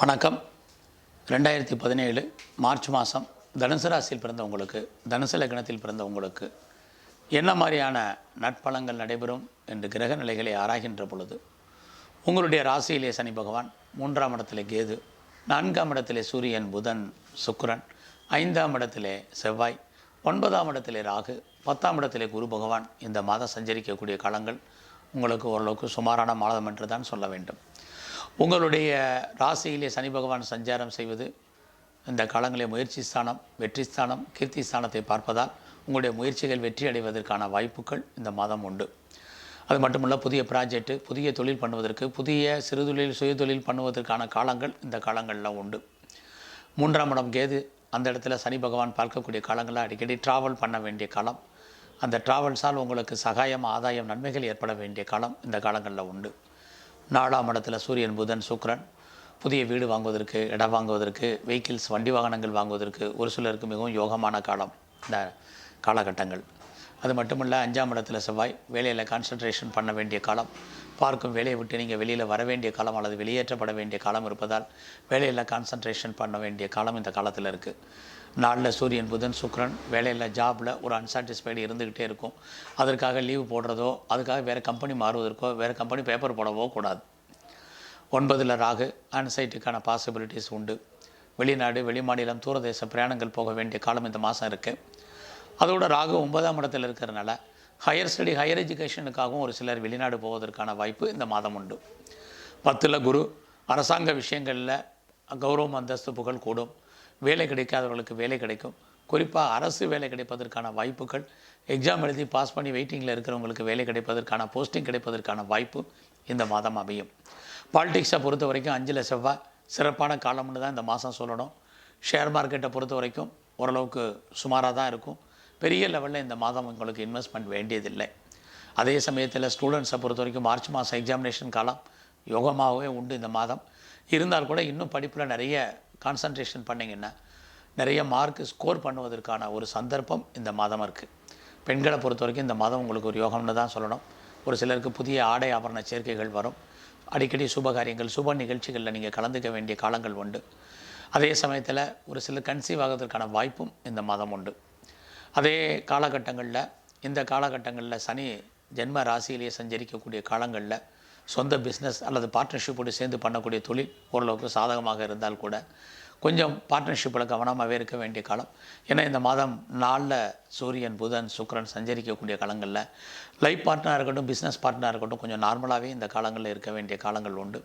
வணக்கம். ரெண்டாயிரத்தி பதினேழு மார்ச் மாதம் தனுசு ராசியில் பிறந்தவங்களுக்கு தனுசு லக்னத்தில் பிறந்தவங்களுக்கு என்ன மாதிரியான நட்பலங்கள் நடைபெறும் என்று கிரக நிலைகளை ஆராய்கின்ற பொழுது உங்களுடைய ராசியிலே சனி பகவான் மூன்றாம் இடத்திலே கேது நான்காம் இடத்திலே சூரியன் புதன் சுக்கரன் ஐந்தாம் இடத்திலே செவ்வாய் ஒன்பதாம் இடத்திலே ராகு பத்தாம் இடத்திலே குரு பகவான் இந்த மாதம் சஞ்சரிக்கக்கூடிய காலங்கள் உங்களுக்கு ஓரளவுக்கு சுமாரான மாதம் என்று தான் சொல்ல வேண்டும். உங்களுடைய ராசியிலே சனி பகவான் சஞ்சாரம் செய்வது இந்த காலங்களில் முயற்சி ஸ்தானம் வெற்றி ஸ்தானம் கீர்த்தி ஸ்தானத்தை பார்ப்பதால் உங்களுடைய முயற்சிகள் வெற்றி அடைவதற்கான வாய்ப்புகள் இந்த மாதம் உண்டு. அது மட்டுமல்ல புதிய ப்ராஜெக்ட்டு புதிய தொழில் பண்ணுவதற்கு புதிய சிறுதொழில் சுயதொழில் பண்ணுவதற்கான காலங்கள் இந்த காலங்களில் உண்டு. மூன்றாம் இடம் கேது. அந்த இடத்துல சனி பகவான் பார்க்கக்கூடிய காலங்களில் அடிக்கடி ட்ராவல் பண்ண வேண்டிய காலம். அந்த ட்ராவல்ஸால் உங்களுக்கு சகாயம் ஆதாயம் நன்மைகள் ஏற்பட வேண்டிய காலம் இந்த காலங்களில் உண்டு. நாலாம் இடத்துல சூரியன் புதன் சுக்ரன் புதிய வீடு வாங்குவதற்கு இடம் வாங்குவதற்கு வெஹிக்கிள்ஸ் வண்டி வாகனங்கள் வாங்குவதற்கு ஒரு சிலருக்கு மிகவும் யோகமான காலம் இந்த காலகட்டங்கள். அது மட்டுமல்ல அஞ்சாம் இடத்துல செவ்வாய் வேலையில் கான்சன்ட்ரேஷன் பண்ண வேண்டிய காலம். பார்க்கும் வேலையை விட்டு நீங்கள் வெளியில் வர வேண்டிய காலம் அல்லது வெளியேற்றப்பட வேண்டிய காலம் இருப்பதால் வேலையில் கான்சன்ட்ரேஷன் பண்ண வேண்டிய காலம் இந்த காலத்தில் இருக்குது நாளில் சூரியன் புதன் சுக்ரன் வேலையில் ஜாபில் ஒரு அன்சாட்டிஸ்ஃபைடு இருந்துக்கிட்டே இருக்கும். அதற்காக லீவு போடுறதோ அதுக்காக வேறு கம்பெனி மாறுவதற்கோ வேறு கம்பெனி பேப்பர் போடவோ கூடாது. ஒன்பதில் ராகு அன்சைட்டுக்கான பாசிபிலிட்டிஸ் உண்டு. வெளிநாடு வெளிமாநிலம் தூரதேச பிரயாணங்கள் போக வேண்டிய காலம் இந்த மாதம் இருக்குது அதோட ராகு ஒன்பதாம் இடத்தில் இருக்கிறனால ஹையர் ஸ்டடி ஹையர் எஜுகேஷனுக்காகவும் ஒரு சிலர் வெளிநாடு போவதற்கான வாய்ப்பு இந்த மாதம் உண்டு. பத்தில் குரு அரசாங்க விஷயங்களில் கௌரவம் அந்தஸ்து புகழ் கூடும். வேலை கிடைக்காதவர்களுக்கு வேலை கிடைக்கும். குறிப்பாக அரசு வேலை கிடைப்பதற்கான வாய்ப்புகள் எக்ஸாம் எழுதி பாஸ் பண்ணி வெயிட்டிங்கில் இருக்கிறவங்களுக்கு வேலை கிடைப்பதற்கான போஸ்டிங் கிடைப்பதற்கான வாய்ப்பு இந்த மாதம் அமையும். பாலிடிக்ஸை பொறுத்த வரைக்கும் அஞ்சில் செவ்வாய் சிறப்பான காலம்னு தான் இந்த மாதம் சொல்லணும். ஷேர் மார்க்கெட்டை பொறுத்த வரைக்கும் ஓரளவுக்கு சுமாராக தான் இருக்கும். பெரிய லெவலில் இந்த மாதம் உங்களுக்கு இன்வெஸ்ட்மெண்ட் வேண்டியதில்லை. அதே சமயத்தில் ஸ்டூடெண்ட்ஸை பொறுத்த வரைக்கும் மார்ச் மாதம் எக்ஸாமினேஷன் காலம் யோகமாகவே உண்டு இந்த மாதம். இருந்தால் கூட இன்னும் படிப்பில் நிறைய கான்சன்ட்ரேஷன் பண்ணிங்கன்னா நிறைய மார்க் ஸ்கோர் பண்ணுவதற்கான ஒரு சந்தர்ப்பம் இந்த மாதம் இருக்குது பெண்களை பொறுத்த வரைக்கும் இந்த மாதம் உங்களுக்கு ஒரு யோகம்னு தான் சொல்லணும். ஒரு சிலருக்கு புதிய ஆடை ஆபரண சேர்க்கைகள் வரும். அடிக்கடி சுபகாரியங்கள் சுப நிகழ்ச்சிகளில் நீங்கள் கலந்துக்க வேண்டிய காலங்கள் உண்டு. அதே சமயத்தில் ஒரு சிலர் கன்சீவ் ஆகிறதுக்கான வாய்ப்பும் இந்த மாதம் உண்டு. அதே காலகட்டங்களில் இந்த காலகட்டங்களில் சனி ஜென்ம ராசியிலேயே சஞ்சரிக்கக்கூடிய காலங்களில் சொந்த பிஸ்னஸ் அல்லது பார்ட்னர்ஷிப்போடு சேர்ந்து பண்ணக்கூடிய தொழில் ஓரளவுக்கு சாதகமாக இருந்தால் கூட கொஞ்சம் பார்ட்னர்ஷிப்பில் கவனமாகவே இருக்க வேண்டிய காலம். ஏன்னா இந்த மாதம் நாளில் சூரியன் புதன் சுக்கரன் சஞ்சரிக்கக்கூடிய காலங்களில் லைஃப் பார்ட்னராக இருக்கட்டும் பிஸ்னஸ் பார்ட்னராக இருக்கட்டும் கொஞ்சம் நார்மலாகவே இந்த காலங்களில் இருக்க வேண்டிய காலங்கள் உண்டு.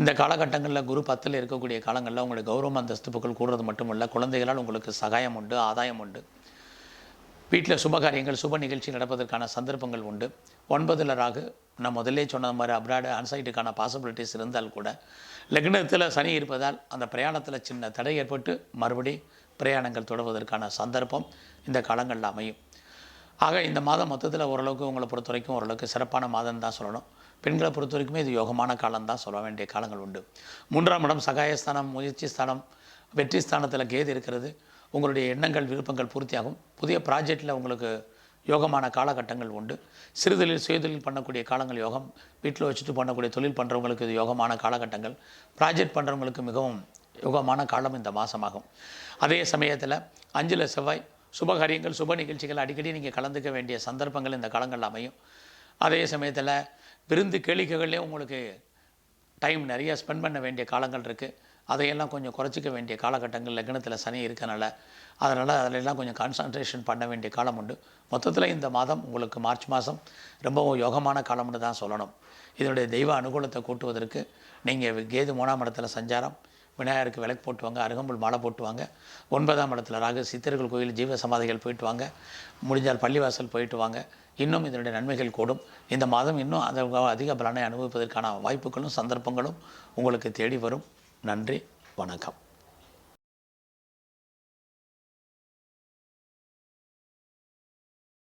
இந்த காலகட்டங்களில் குரு பத்தில் இருக்கக்கூடிய காலங்களில் உங்களுக்கு கௌரவ அந்தஸ்து புகழ் கூடுறது மட்டும் இல்லை குழந்தைகளால் உங்களுக்கு சகாயம் உண்டு ஆதாயம் உண்டு. வீட்டில் சுப காரியங்கள் சுப நிகழ்ச்சி நடப்பதற்கான சந்தர்ப்பங்கள் உண்டு. ஒன்பதில் ராகு நான் முதல்லே சொன்ன மாதிரி அப்ராடு அன்சைட்டுக்கான பாசிபிலிட்டிஸ் இருந்தால் கூட லக்னத்தில் சனி இருப்பதால் அந்த பிரயாணத்தில் சின்ன தடை ஏற்பட்டு மறுபடி பிரயாணங்கள் தொடர்வதற்கான சந்தர்ப்பம் இந்த காலங்களில் அமையும். ஆக இந்த மாதம் மொத்தத்தில் ஓரளவுக்கு உங்களை பொறுத்த வரைக்கும் ஓரளவுக்கு சிறப்பான மாதம் தான் சொல்லணும். பெண்களை பொறுத்த வரைக்குமே இது யோகமான காலம் தான் சொல்ல வேண்டிய காலங்கள் உண்டு. மூன்றாம் இடம் சகாயஸ்தானம் முயற்சி ஸ்தானம் வெற்றி ஸ்தானத்தில் கேது இருக்கிறது. உங்களுடைய எண்ணங்கள் விருப்பங்கள் பூர்த்தியாகும். புதிய ப்ராஜெக்டில் உங்களுக்கு யோகமான காலகட்டங்கள் உண்டு. சிறுதொழில் சுயதொழில் பண்ணக்கூடிய காலங்கள் யோகம். வீட்டில் வச்சுட்டு பண்ணக்கூடிய தொழில் பண்ணுறவங்களுக்கு இது யோகமான காலகட்டங்கள். ப்ராஜெக்ட் பண்ணுறவங்களுக்கு மிகவும் யோகமான காலம் இந்த மாதமாகும் அதே சமயத்தில் அஞ்சில் செவ்வாய் சுபகாரியங்கள் சுப நிகழ்ச்சிகள் அடிக்கடி நீங்கள் கலந்துக்க வேண்டிய சந்தர்ப்பங்கள் இந்த காலங்கள் அமையும். அதே சமயத்தில் விருந்து கேளிக்கைகள்லேயும் உங்களுக்கு டைம் நிறைய ஸ்பெண்ட் பண்ண வேண்டிய காலங்கள் இருக்குது அதையெல்லாம் கொஞ்சம் குறைச்சிக்க வேண்டிய காலகட்டங்கள் லக்னத்தில் சனி இருக்கனால அதனால் அதிலெல்லாம் கொஞ்சம் கான்சன்ட்ரேஷன் பண்ண வேண்டிய காலம் உண்டு. மொத்தத்தில் இந்த மாதம் உங்களுக்கு மார்ச் மாதம் ரொம்பவும் யோகமான காலம்னு தான் சொல்லணும். இதனுடைய தெய்வ அனுகூலத்தை கூட்டுவதற்கு நீங்கள் கேது மூணாம் இடத்துல சஞ்சாரம் விநாயகருக்கு விளக்கு போட்டுவாங்க அருகம்புல் மாலை போட்டுவாங்க ஒன்பதாம் இடத்துல ராகு சித்தர்கள் கோயில் ஜீவ சமாதிகள் போயிட்டு வாங்க முடிஞ்சால் பள்ளிவாசல் போயிட்டு வாங்க. இன்னும் இதனுடைய நன்மைகள் கூடும். இந்த மாதம் இன்னும் அதை அதிக பலனை அனுபவிப்பதற்கான வாய்ப்புகளும் சந்தர்ப்பங்களும் உங்களுக்கு தேடி வரும். நன்றி வணக்கம்.